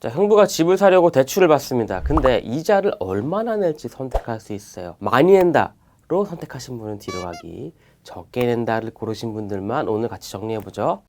자, 형부가 집을 사려고 대출을 받습니다. 근데 이자를 얼마나 낼지 선택할 수 있어요. 많이 낸다로 선택하신 분은 뒤로 가기, 적게 낸다를 고르신 분들만 오늘 같이 정리해 보죠.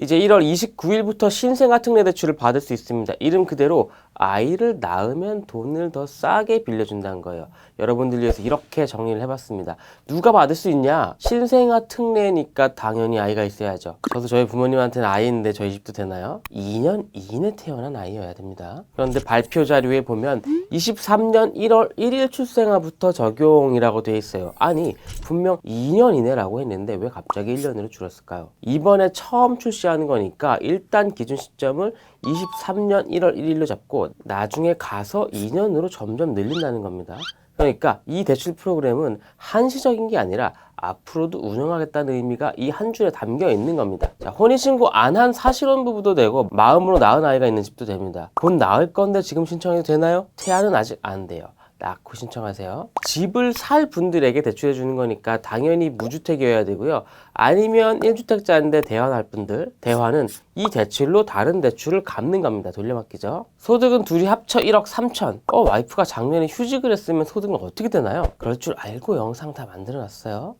이제 1월 29일부터 신생아 특례 대출을 받을 수 있습니다. 이름 그대로 아이를 낳으면 돈을 더 싸게 빌려준다는 거예요. 여러분들 위해서 이렇게 정리를 해봤습니다. 누가 받을 수 있냐? 신생아 특례니까 당연히 아이가 있어야죠. 저도 저희 부모님한테는 아이 있는데 저희 집도 되나요? 2년 이내 태어난 아이여야 됩니다. 그런데 발표 자료에 보면 23년 1월 1일 출생아부터 적용이라고 돼 있어요. 아니 분명 2년 이내라고 했는데 왜 갑자기 1년으로 줄었을까요? 이번에 처음 출시하는 거니까 일단 기준 시점을 23년 1월 1일로 잡고 나중에 가서 2년으로 점점 늘린다는 겁니다. 그러니까 이 대출 프로그램은 한시적인 게 아니라 앞으로도 운영하겠다는 의미가 이 한 줄에 담겨 있는 겁니다. 자, 혼인신고 안 한 사실혼 부부도 되고 마음으로 낳은 아이가 있는 집도 됩니다. 곧 낳을 건데 지금 신청해도 되나요? 태아는 아직 안 돼요. 낳고 신청하세요. 집을 살 분들에게 대출해 주는 거니까 당연히 무주택이어야 되고요. 아니면 1주택자인데 대환할 분들, 대환은 이 대출로 다른 대출을 갚는 겁니다. 돌려막기죠. 소득은 둘이 합쳐 1억 3천. 어, 와이프가 작년에 휴직을 했으면 소득은 어떻게 되나요? 그럴 줄 알고 영상 다 만들어 놨어요.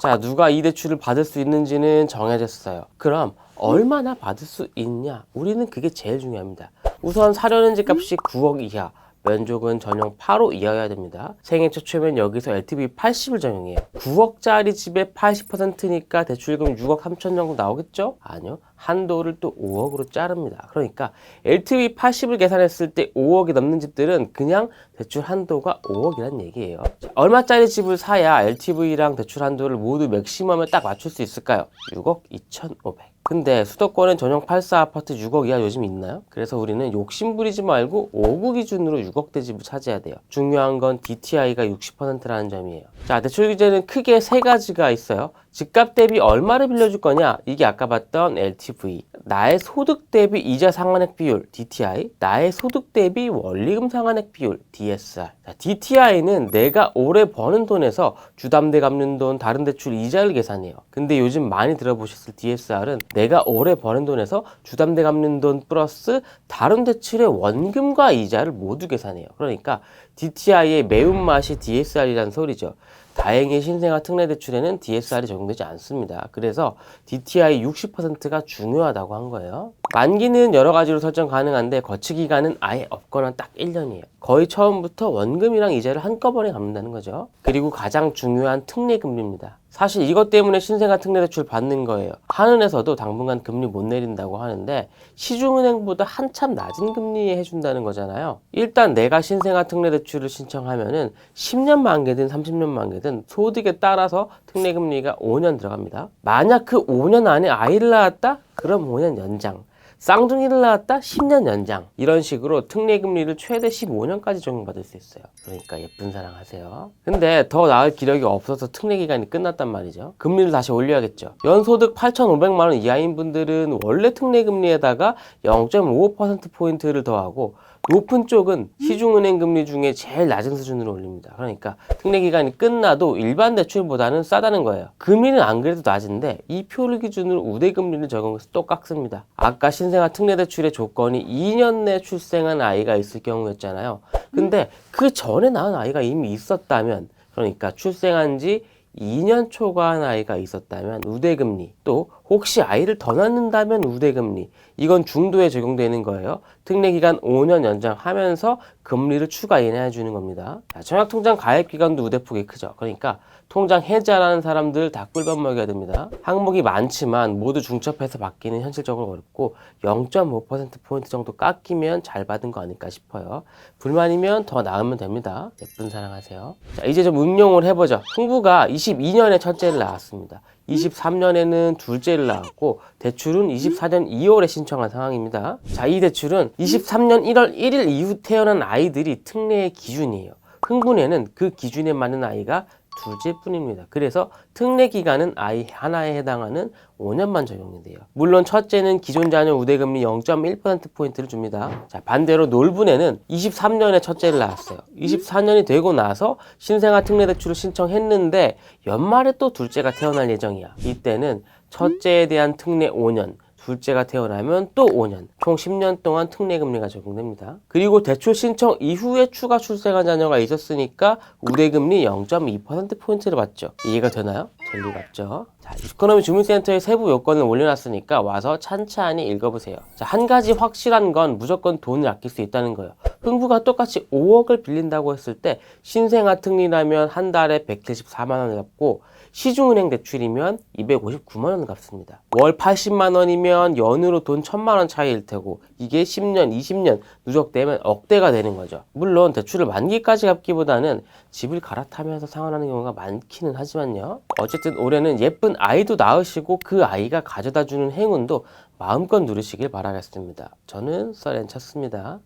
자, 누가 이 대출을 받을 수 있는지는 정해졌어요. 그럼 얼마나 받을 수 있냐? 우리는 그게 제일 중요합니다. 우선 사려는 집값이 9억 이하, 면적은 전용 8호 이하여야 됩니다. 생애 최초면 여기서 LTV 80을 적용해요. 9억짜리 집의 80%니까 대출금 6억 3천 정도 나오겠죠? 아니요. 한도를 또 5억으로 자릅니다. 그러니까 LTV 80을 계산했을 때 5억이 넘는 집들은 그냥 대출 한도가 5억이란 얘기예요. 자, 얼마짜리 집을 사야 LTV랑 대출 한도를 모두 맥시멈에 딱 맞출 수 있을까요? 6억 2,500. 근데 수도권엔 전용 84 아파트 6억 이하 요즘 있나요? 그래서 우리는 욕심 부리지 말고 5구 기준으로 6억대 집을 차지해야 돼요. 중요한 건 DTI가 60%라는 점이에요. 자, 대출 규제는 크게 세 가지가 있어요. 집값 대비 얼마를 빌려줄 거냐? 이게 아까 봤던 LTV. 나의 소득 대비 이자 상환액 비율, DTI. 나의 소득 대비 원리금 상환액 비율, DSR. 자, DTI는 내가 올해 버는 돈에서 주담대 갚는 돈, 다른 대출 이자를 계산해요. 근데 요즘 많이 들어보셨을 DSR은 내가 올해 버는 돈에서 주담대 갚는 돈 플러스 다른 대출의 원금과 이자를 모두 계산해요. 그러니까 DTI의 매운맛이 DSR이라는 소리죠. 다행히 신생아 특례 대출에는 DSR이 적용되지 않습니다. 그래서 DTI 60%가 중요하다고 한 거예요. 만기는 여러 가지로 설정 가능한데 거치 기간은 아예 없거나 딱 1년이에요. 거의 처음부터 원금이랑 이자를 한꺼번에 갚는다는 거죠. 그리고 가장 중요한 특례 금리입니다. 사실 이것 때문에 신생아 특례 대출 받는 거예요. 한은에서도 당분간 금리 못 내린다고 하는데 시중은행보다 한참 낮은 금리에 해준다는 거잖아요. 일단 내가 신생아 특례 대출을 신청하면은 10년 만기든 30년 만기든 소득에 따라서 특례 금리가 5년 들어갑니다. 만약 그 5년 안에 아이를 낳았다? 그럼 5년 연장. 쌍둥이를 낳았다? 10년 연장. 이런 식으로 특례 금리를 최대 15년까지 적용받을 수 있어요. 그러니까 예쁜 사랑 하세요. 근데 더 나을 기력이 없어서 특례 기간이 끝났단 말이죠. 금리를 다시 올려야겠죠. 연소득 8,500만 원 이하인 분들은 원래 특례 금리에다가 0.55%포인트를 더하고 높은 쪽은 시중은행 금리 중에 제일 낮은 수준으로 올립니다. 그러니까 특례 기간이 끝나도 일반 대출보다는 싸다는 거예요. 금리는 안 그래도 낮은데 이 표를 기준으로 우대 금리를 적용해서 또 깎습니다. 아까 신생아 특례 대출의 조건이 2년 내 출생한 아이가 있을 경우였잖아요. 근데 그 전에 낳은 아이가 이미 있었다면 그러니까 출생한 지 2년 초과한 아이가 있었다면 우대금리 또 혹시 아이를 더 낳는다면 우대금리 이건 중도에 적용되는 거예요. 특례 기간 5년 연장하면서 금리를 추가 인하해 주는 겁니다. 자, 청약통장 가입 기간도 우대폭이 크죠. 그러니까 통장 해지하라는 사람들 다 꿀밤 먹여야 됩니다. 항목이 많지만 모두 중첩해서 받기는 현실적으로 어렵고 0.5%포인트 정도 깎이면 잘 받은 거 아닐까 싶어요. 불만이면 더 나으면 됩니다. 예쁜 사랑하세요. 자, 이제 좀 응용을 해보죠. 흥부가 22년에 첫째를 낳았습니다. 23년에는 둘째를 낳았고 대출은 24년 2월에 신청한 상황입니다. 자, 이 대출은 23년 1월 1일 이후 태어난 아이들이 특례의 기준이에요. 흥분에는 그 기준에 맞는 아이가 둘째뿐입니다. 그래서 특례 기간은 아이 하나에 해당하는 5년만 적용이 돼요. 물론 첫째는 기존 자녀 우대금리 0.1%포인트를 줍니다. 자, 반대로 놀분에는 23년에 첫째를 낳았어요. 24년이 되고 나서 신생아 특례 대출을 신청했는데 연말에 또 둘째가 태어날 예정이야. 이때는 첫째에 대한 특례 5년, 둘째가 태어나면 또 5년, 총 10년 동안 특례 금리가 적용됩니다. 그리고 대출 신청 이후에 추가 출생한 자녀가 있었으니까 우대 금리 0.2% 포인트를 받죠. 이해가 되나요? 될 리가 없죠. 자, 이코노미 주민센터에 세부 요건을 올려놨으니까 와서 찬찬히 읽어보세요. 자, 한 가지 확실한 건 무조건 돈을 아낄 수 있다는 거예요. 흥부가 똑같이 5억을 빌린다고 했을 때 신생아 특리라면 한 달에 174만 원을 갚고 시중은행 대출이면 259만 원을 갚습니다. 월 80만 원이면 연으로 돈 1000만 원 차이일 테고 이게 10년, 20년 누적되면 억대가 되는 거죠. 물론 대출을 만기까지 갚기보다는 집을 갈아타면서 상환하는 경우가 많기는 하지만요. 어쨌든 올해는 예쁜 아이도 낳으시고 그 아이가 가져다 주는 행운도 마음껏 누리시길 바라겠습니다. 저는 썰엔 쳤습니다.